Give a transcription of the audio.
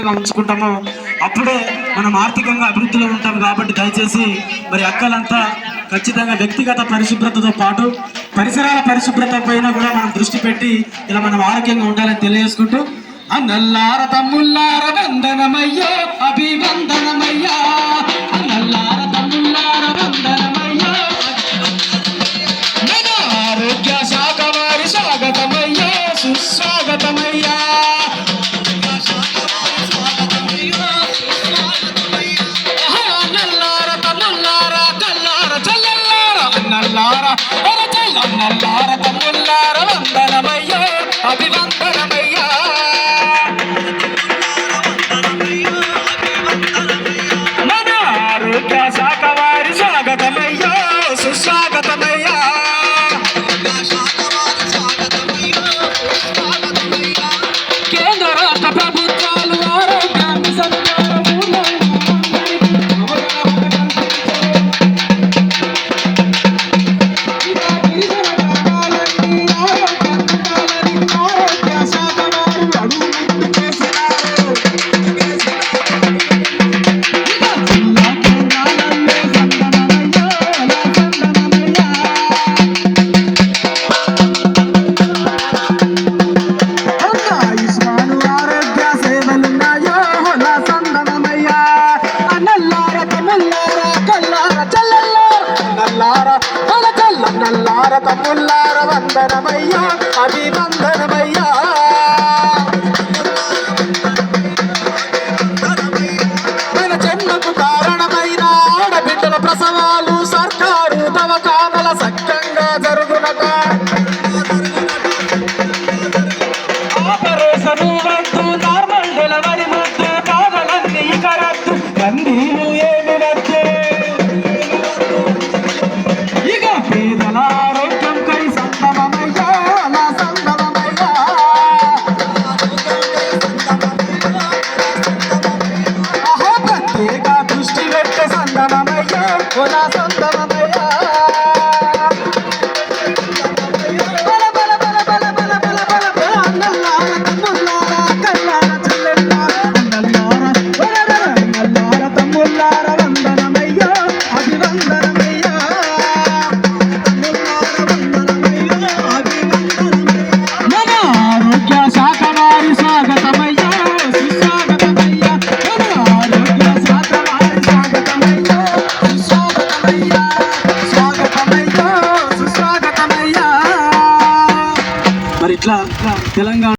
జాగ్రత్తగా ఉంచుకుంటామో అప్పుడే మనం ఆర్థికంగా అభివృద్ధిలో ఉంటాం కాబట్టి దయచేసి మరి అక్కలంతా ఖచ్చితంగా వ్యక్తిగత పరిశుభ్రతతో పాటు పరిసరాల పరిశుభ్రత పైన కూడా మనం దృష్టి పెట్టి ఇలా మనం ఆరోగ్యంగా ఉండాలని తెలియజేసుకుంటూ అన్నల్లార తమ్ముల్లార వందనమయ్యో Oh! కళ్ళార చల్లల్లార నల్లార కల కల్ల నల్లార తమ్ముల్లార వందనమయ్యా అభివందనమయ్యా మన జన్మకు కారణమైన ప్రసవాలు సర్కారు సంతానమయ్యా ఓ నా సంతానం ఇట్లా తెలంగాణ